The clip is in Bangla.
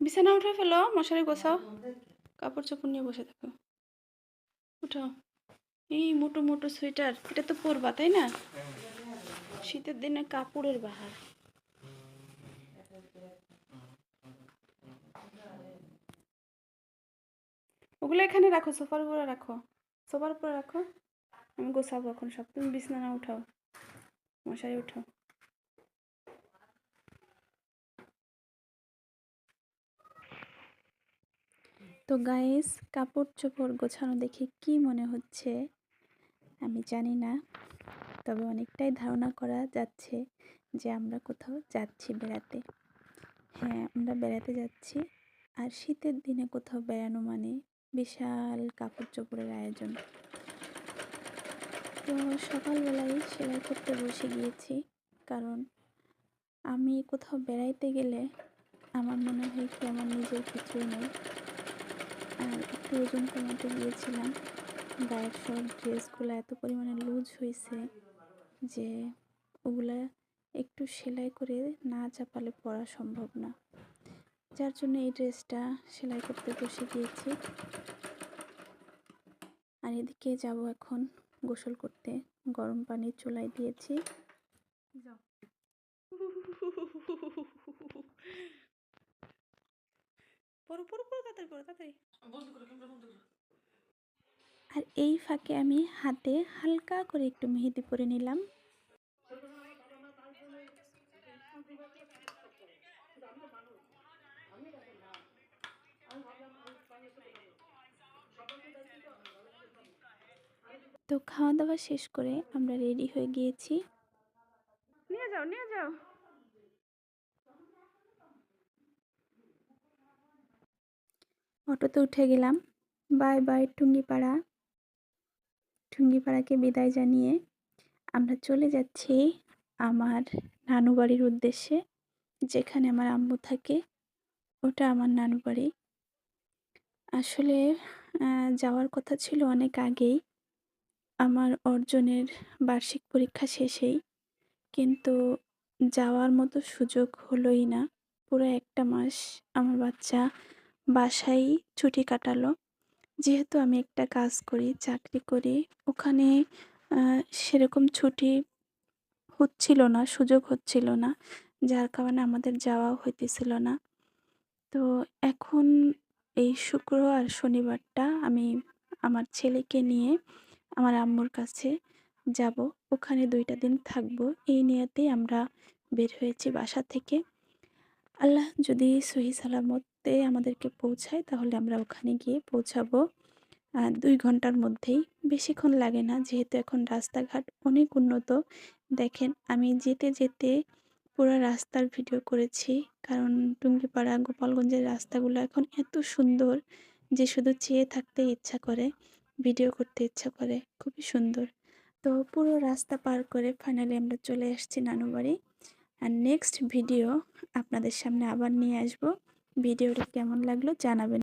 বিছানা উঠে ফেলো, মশারি গোছাও, কাপড় চোপড় নিয়ে বসে থাকো। উঠাও। এই মোটো মোটো সোয়েটার, এটা তো পরবা, তাই না? শীতের দিনে কাপড়ের বাহার। ওগুলো এখানে রাখো, সোফার উপরে রাখো। সোফার উপরে রাখো। আমি গোছাবো এখন সব। তুমি বিছানা উঠাও। মশারি উঠাও। তো গাইস কাপড় চোপড় গোছানো দেখে কি মনে হচ্ছে? আমি জানি না, তবে অনেকটাই ধারণা করা যাচ্ছে যে আমরা কোথাও যাচ্ছি বেড়াতে। হ্যাঁ আমরা বেড়াতে যাচ্ছি, আর শীতের দিনে কোথাও বেড়ানো মানে বিশাল কাপড় চোপড়ের আয়োজন। তো সকালবেলায় সেলাই করতে বসে গিয়েছি, কারণ আমি কোথাও বেড়াইতে গেলে আমার মনে হয় কি আমার নিজের কিছুই নেই। একটু ওজন কমাতে গিয়েছিলাম। গায়ের সব ড্রেসগুলো এত পরিমাণে লুজ হয়েছে যে ওগুলা একটু সেলাই করে না চাপালে পরা সম্ভব না। যার জন্য এই ড্রেসটা সেলাই করতে বসে গিয়েছি। আর এদিকে যাব এখন গোসল করতে। গরম পানি চুলাই দিয়েছি। যাও পরো পরো পরো তাড়াতাড়ি। পরো তাড়াতাড়ি আর এই ফাঁকে আমি হাতে হালকা করে একটু মেহেদি পরে নিলাম। তো খাওয়া দাওয়া শেষ করে আমরা রেডি হয়ে গিয়েছি। নিয়ে যাও নিয়ে যাও। অটোতে উঠে গেলাম। Bye bye, Tungipara. টুঙ্গিপাড়াকে বিদায় জানিয়ে আমরা চলে যাচ্ছি আমার নানু বাড়ির উদ্দেশ্যে, যেখানে আমার আম্মু থাকে। ওটা আমার নানু বাড়ি। আসলে যাওয়ার কথা ছিল অনেক আগেই। আমার অর্জনের বার্ষিক পরীক্ষা শেষেই। কিন্তু যাওয়ার মতো সুযোগ হলোই না। পুরো একটা মাস আমার বাচ্চা বাসায় ছুটি কাটালো। যেহেতু আমি একটা কাজ করি, চাকরি করি, ওখানে সেরকম ছুটি হচ্ছিল না, সুযোগ হচ্ছিল না, যার কারণে আমাদের যাওয়াও হইতেছিল না। তো এখন এই শুক্র আর শনিবারটা আমি আমার ছেলেকে নিয়ে আমার আম্মুর কাছে যাব। ওখানে দুইটা দিন থাকব। এই নিয়েতেই আমরা বের হয়েছি বাসা থেকে। আল্লাহ যদি সহি সালামতে আমাদেরকে পৌঁছায়, তাহলে আমরা ওখানে গিয়ে পৌঁছাবো। দুই ঘণ্টার মধ্যেই। বেশিক্ষণ লাগে না, যেহেতু এখন রাস্তাঘাট অনেক উন্নত। দেখেন, আমি যেতে যেতে পুরো রাস্তার ভিডিও করেছি, কারণ টুঙ্গিপাড়া, গোপালগঞ্জের রাস্তাগুলো এখন এত সুন্দর যে শুধু চেয়ে থাকতে ইচ্ছা করে, ভিডিও করতে ইচ্ছা করে, খুবই সুন্দর। তো পুরো রাস্তা পার করে ফাইনালি আমরা চলে আসছি নানুবাড়ি। আর নেক্সট ভিডিও আপনাদের সামনে আবার নিয়ে আসব। ভিডিওটা কেমন লাগল জানাবেন।